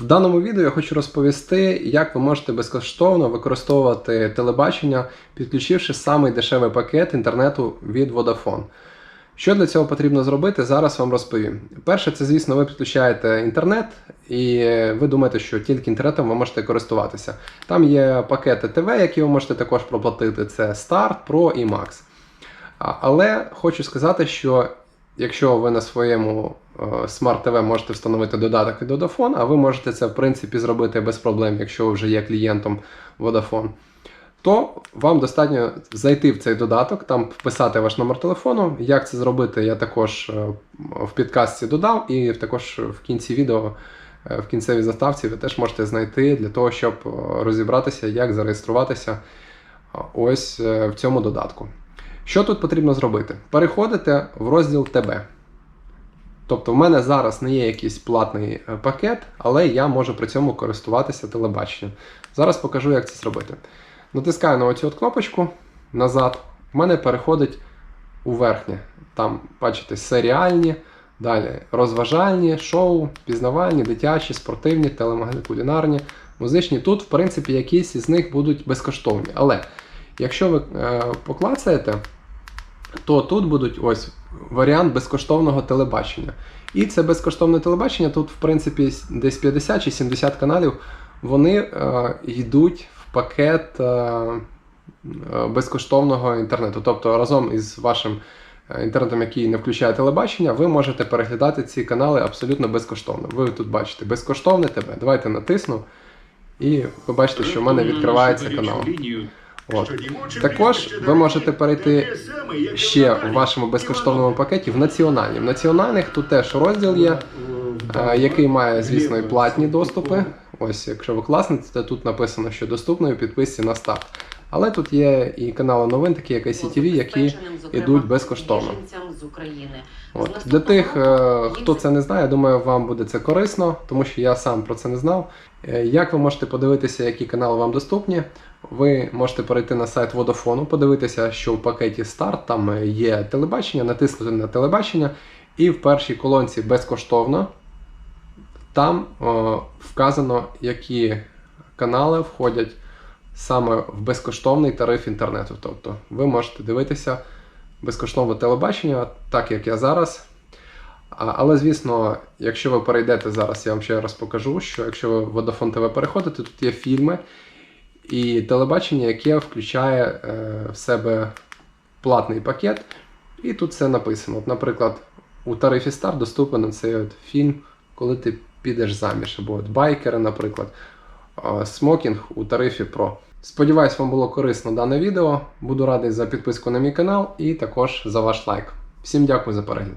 В даному відео я хочу розповісти, як ви можете безкоштовно використовувати телебачення, підключивши самий дешевий пакет інтернету від Vodafone. Що для цього потрібно зробити, зараз вам розповім. Перше, це, звісно, ви підключаєте інтернет, і ви думаєте, що тільки інтернетом ви можете користуватися. Там є пакети ТВ, які ви можете також проплатити: це Start, Pro і Max. Але хочу сказати, що якщо ви на своєму Smart TV можете встановити додаток від Vodafone, а ви можете це в принципі зробити без проблем, якщо ви вже є клієнтом Vodafone, то вам достатньо зайти в цей додаток, там вписати ваш номер телефону. Як це зробити, я також е, в підкасті додав, і також в кінці відео, е, в кінцевій заставці, ви теж можете знайти для того, щоб е, розібратися, як зареєструватися ось в цьому додатку. Що тут потрібно зробити? Переходите в розділ ТБ. Тобто, в мене зараз не є якийсь платний е, пакет, але я можу при цьому користуватися телебаченням. Зараз покажу, як це зробити. Натискаю на оцю от кнопочку назад. В мене переходить у верхнє. Там, бачите, серіальні, далі розважальні, шоу, пізнавальні, дитячі, спортивні, телемагазини, кулінарні, музичні. Тут, в принципі, якісь із них будуть безкоштовні. Але якщо ви е, поклацаєте, то тут будуть ось варіант безкоштовного телебачення. І це безкоштовне телебачення, тут, в принципі, десь 50 чи 70 каналів, вони е, йдуть в пакет е, безкоштовного інтернету. Тобто разом із вашим е, інтернетом, який не включає телебачення, ви можете переглядати ці канали абсолютно безкоштовно. Ви тут бачите безкоштовне тебе. Давайте натисну. І ви бачите, що в мене відкривається канал. От. Також ви можете перейти ще в вашому безкоштовному пакеті в національні. В національних тут теж розділ є, е, який має, звісно, і платні доступи. Ось, якщо ви класниця, то тут написано, що доступно у підписці на старт. Але тут є і канали новин, такі як ICTV, які йдуть безкоштовно. з України. От. Для тих, е, хто це не знає, я думаю, вам буде це корисно, тому що я сам про це не знав. Е, Як ви можете подивитися, які канали вам доступні? Ви можете перейти на сайт Vodafone, подивитися, що в пакеті Старт там е, є телебачення, натиснути на телебачення, і в першій колонці безкоштовно там о, вказано, які канали входять саме в безкоштовний тариф інтернету. Тобто ви можете дивитися безкоштовне телебачення, так як я зараз. Але, звісно, якщо ви перейдете зараз, я вам ще раз покажу, що якщо ви в Vodafone TV переходите, тут є фільми і телебачення, яке включає е, в себе платний пакет. І тут все написано. От, наприклад, у тарифі Star доступен цей от фільм, коли ти підеш заміж, або от байкери, наприклад, смокінг у тарифі Pro. Сподіваюсь, вам було корисно дане відео. Буду радий за підписку на мій канал і також за ваш лайк. Всім дякую за перегляд.